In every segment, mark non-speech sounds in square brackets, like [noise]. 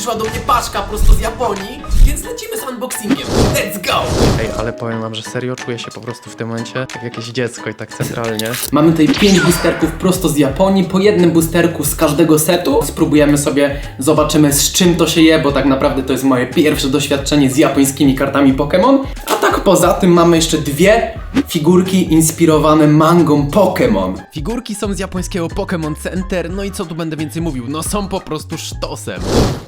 przyszła do mnie paczka prosto z Japonii, więc lecimy z unboxingiem. Let's go! Ej, ale powiem wam, że serio czuję się po prostu w tym momencie jak jakieś dziecko i tak centralnie. Mamy tutaj 5 boosterków prosto z Japonii, po jednym boosterku z każdego setu. Spróbujemy sobie, zobaczymy z czym to się je, bo tak naprawdę to jest moje pierwsze doświadczenie z japońskimi kartami Pokémon. A tak poza tym mamy jeszcze dwie figurki inspirowane mangą Pokémon. Figurki są z japońskiego Pokémon Center, no i co tu będę więcej mówił? No są po prostu sztosem.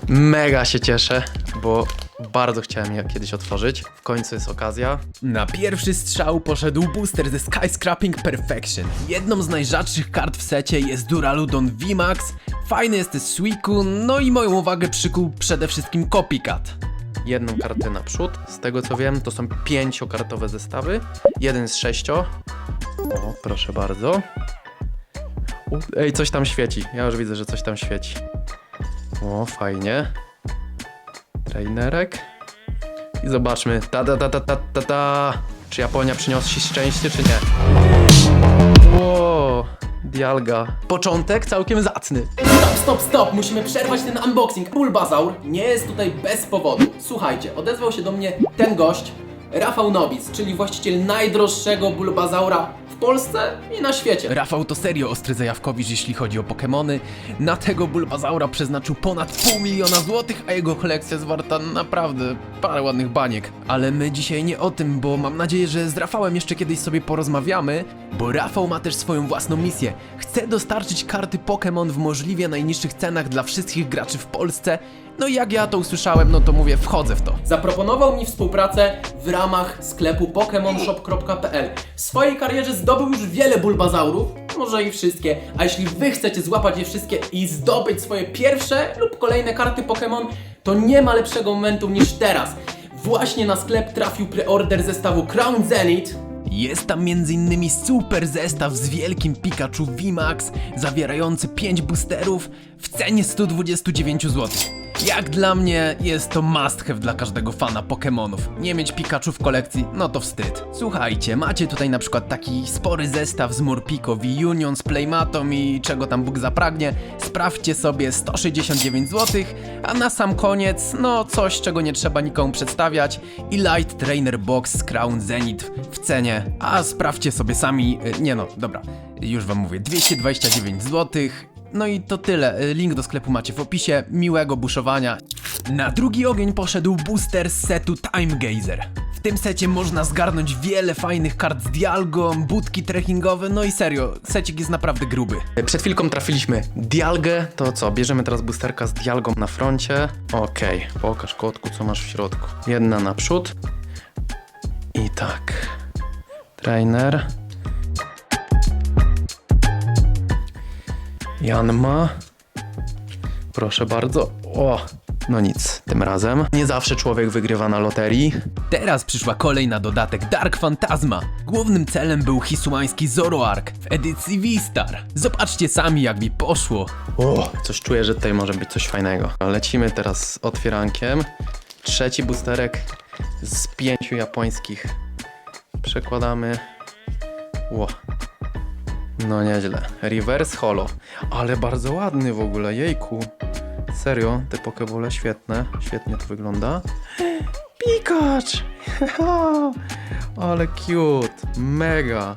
Mega się cieszę, bo bardzo chciałem je kiedyś otworzyć. W końcu jest okazja. Na pierwszy strzał poszedł booster ze Skyscraping Perfection. Jedną z najrzadszych kart w secie jest Duraludon VMAX, fajny jest Suiku, no i moją uwagę przykuł przede wszystkim Copycat. Jedną kartę naprzód. Z tego co wiem, to są pięciokartowe zestawy. Jeden z sześcio. O, proszę bardzo. U, ej, coś tam świeci. Ja już widzę, że coś tam świeci. O, fajnie. Trainerek. I zobaczmy. Ta ta ta ta ta ta ta. Czy Japonia przyniosła ci szczęście, czy nie? Ło, Dialga. Początek całkiem zacny. Stop, stop, stop! Musimy przerwać ten unboxing. Bulbazaur nie jest tutaj bez powodu. Słuchajcie, odezwał się do mnie ten gość, Rafał Nowic, czyli właściciel najdroższego Bulbazaura w Polsce i na świecie. Rafał to serio ostry zajawkowicz, jeśli chodzi o Pokémony. Na tego Bulbazaura przeznaczył ponad pół miliona złotych, a jego kolekcja jest warta naprawdę parę ładnych baniek. Ale my dzisiaj nie o tym, bo mam nadzieję, że z Rafałem jeszcze kiedyś sobie porozmawiamy, bo Rafał ma też swoją własną misję. Chce dostarczyć karty Pokémon w możliwie najniższych cenach dla wszystkich graczy w Polsce. No i jak ja to usłyszałem, no to mówię, wchodzę w to. Zaproponował mi współpracę w ramach sklepu pokemonshop.pl. W swojej karierze zdobył już wiele bulbazaurów, może i wszystkie, a jeśli wy chcecie złapać je wszystkie i zdobyć swoje pierwsze lub kolejne karty Pokémon, to nie ma lepszego momentu niż teraz. Właśnie na sklep trafił preorder zestawu Crown Zenith, Jest tam m.in. super zestaw z wielkim Pikachu VMAX, zawierający 5 boosterów w cenie 129 zł. Jak dla mnie jest to must have dla każdego fana Pokémonów. Nie mieć Pikachu w kolekcji, no to wstyd. Słuchajcie, macie tutaj na przykład taki spory zestaw z Morpeko V-Union, z Playmatą i czego tam Bóg zapragnie. Sprawdźcie sobie 169 zł, a na sam koniec, no coś czego nie trzeba nikomu przedstawiać i Light Trainer Box z Crown Zenith w cenie, a sprawdźcie sobie sami, y, nie no, dobra, już wam mówię, 229 zł. No i to tyle. Y, Link do sklepu macie w opisie. Miłego buszowania. Na drugi ogień poszedł booster z setu Time Gazer. W tym secie można zgarnąć wiele fajnych kart z Dialgą, budki trekkingowe, no i serio, secik jest naprawdę gruby. Przed chwilką trafiliśmy Dialgę, to co, bierzemy teraz boosterka z Dialgą na froncie. Okej, pokaż kotku, co masz w środku. Jedna naprzód. I tak. Trainer. Janma. Proszę bardzo. O, no nic, tym razem. Nie zawsze człowiek wygrywa na loterii. Teraz przyszła kolej na dodatek Dark Phantasma. Głównym celem był hisuański Zoroark w edycji V-Star. Zobaczcie sami jak mi poszło. O, coś czuję, że tutaj może być coś fajnego. Lecimy teraz z otwierankiem. Trzeci boosterek z pięciu japońskich. Przekładamy. Ło. No nieźle. Reverse holo. Ale bardzo ładny w ogóle, jejku. Serio, te pokebole świetne. Świetnie to wygląda. Pikacz! [laughs] ale cute. Mega.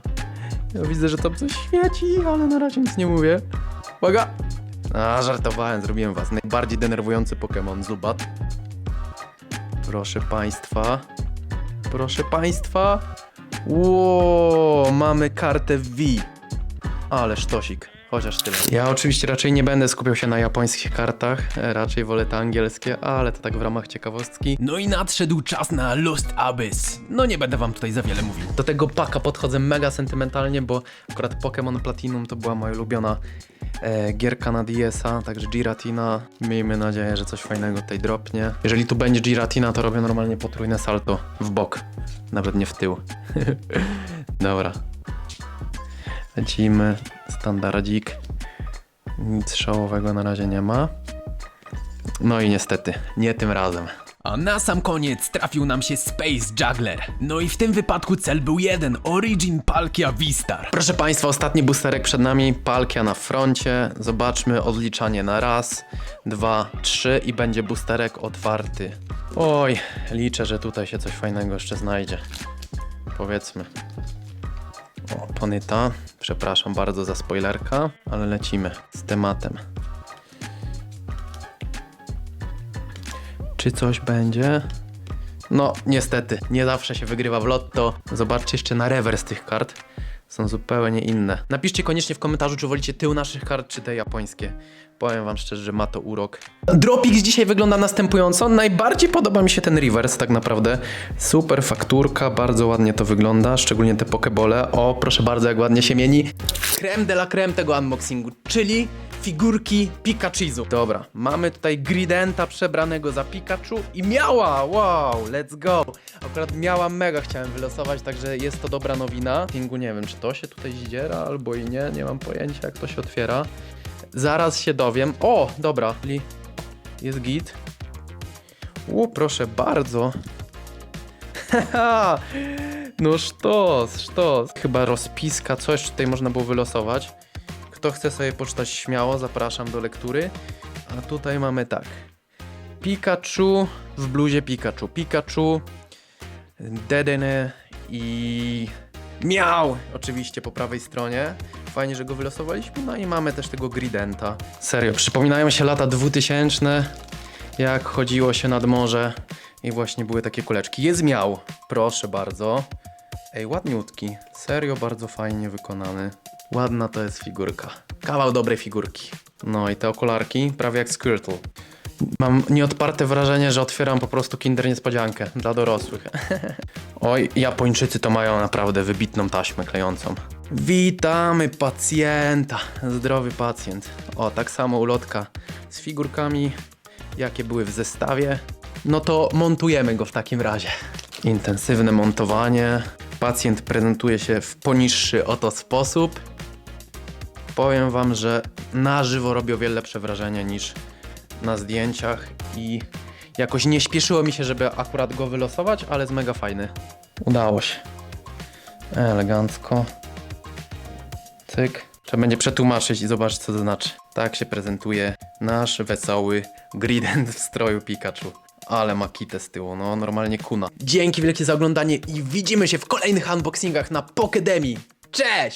Ja widzę, że tam coś świeci, ale na razie nic nie mówię. Uwaga! A, żartowałem, zrobiłem was. Najbardziej denerwujący Pokémon Zubat. Proszę państwa. Proszę państwa. Ło, mamy kartę V. Ale sztosik. Chociaż tyle. Ja oczywiście raczej nie będę skupiał się na japońskich kartach. e, Raczej wolę te angielskie, ale to tak w ramach ciekawostki. No i nadszedł czas na Lost Abyss. No nie będę wam tutaj za wiele mówił. Do tego paka podchodzę mega sentymentalnie, bo akurat Pokémon Platinum to była moja ulubiona e, gierka na DS-a, także Giratina. Miejmy nadzieję, że coś fajnego tutaj dropnie. Jeżeli tu będzie Giratina, to robię normalnie potrójne salto w bok, nawet nie w tył. [laughs] Dobra. Lecimy, standardzik. Nic szałowego na razie nie ma. No i niestety, nie tym razem. A na sam koniec trafił nam się Space Juggler. No i w tym wypadku cel był jeden, Origin Palkia V-Star. Proszę Państwa, ostatni boosterek przed nami, Palkia na froncie. Zobaczmy odliczanie na raz, dwa, trzy i będzie boosterek otwarty. Oj, liczę, że tutaj się coś fajnego jeszcze znajdzie. Powiedzmy. O, Ponyta. Przepraszam bardzo za spoilerka, ale lecimy z tematem. Czy coś będzie? No, niestety, nie zawsze się wygrywa w lotto. Zobaczcie jeszcze na rewers tych kart. Są zupełnie inne. Napiszcie koniecznie w komentarzu, czy wolicie tył naszych kart, czy te japońskie. Powiem wam szczerze, że ma to urok. Dropix dzisiaj wygląda następująco. Najbardziej podoba mi się ten reverse, tak naprawdę. Super fakturka, bardzo ładnie to wygląda, szczególnie te pokebole. O, proszę bardzo, jak ładnie się mieni. Creme de la creme tego unboxingu, czyli figurki Pikachizu. Dobra, mamy tutaj Gridenta przebranego za Pikachu i miała! Wow, let's go! Akurat miała mega chciałem wylosować, także jest to dobra nowina. Pingu nie wiem, czy to się tutaj zdziera albo i nie, nie mam pojęcia jak to się otwiera. Zaraz się dowiem. O, dobra. Jest git. U, proszę bardzo. Haha, [laughs] no sztos, sztos. Chyba rozpiska, coś tutaj można było wylosować. Kto chce sobie poczytać śmiało, zapraszam do lektury. A tutaj mamy tak. Pikachu w bluzie Pikachu. Pikachu, Dedenne i Miał! Oczywiście po prawej stronie. Fajnie, że go wylosowaliśmy. No i mamy też tego Gridenta. Serio, przypominają się lata 2000, jak chodziło się nad morze i właśnie były takie kuleczki. Jest miał, proszę bardzo. Ej, ładniutki. Serio, bardzo fajnie wykonany. Ładna to jest figurka. Kawał dobrej figurki. No i te okularki, prawie jak Squirtle. Mam nieodparte wrażenie, że otwieram po prostu kinder niespodziankę dla dorosłych. [laughs] Oj, Japończycy to mają naprawdę wybitną taśmę klejącą. Witamy pacjenta. Zdrowy pacjent. O, tak samo ulotka z figurkami, jakie były w zestawie. No to montujemy go w takim razie. Intensywne montowanie. Pacjent prezentuje się w poniższy oto sposób. Powiem wam, że na żywo robi o wiele lepsze wrażenie niż na zdjęciach i jakoś nie śpieszyło mi się, żeby akurat go wylosować, ale jest mega fajny. Udało się. Elegancko. Cyk. Trzeba będzie przetłumaczyć i zobaczyć, co to znaczy. Tak się prezentuje nasz wesoły Grident w stroju Pikachu. Ale ma kitę z tyłu, no normalnie kuna. Dzięki wielkie za oglądanie i widzimy się w kolejnych unboxingach na Pokedemii. Cześć!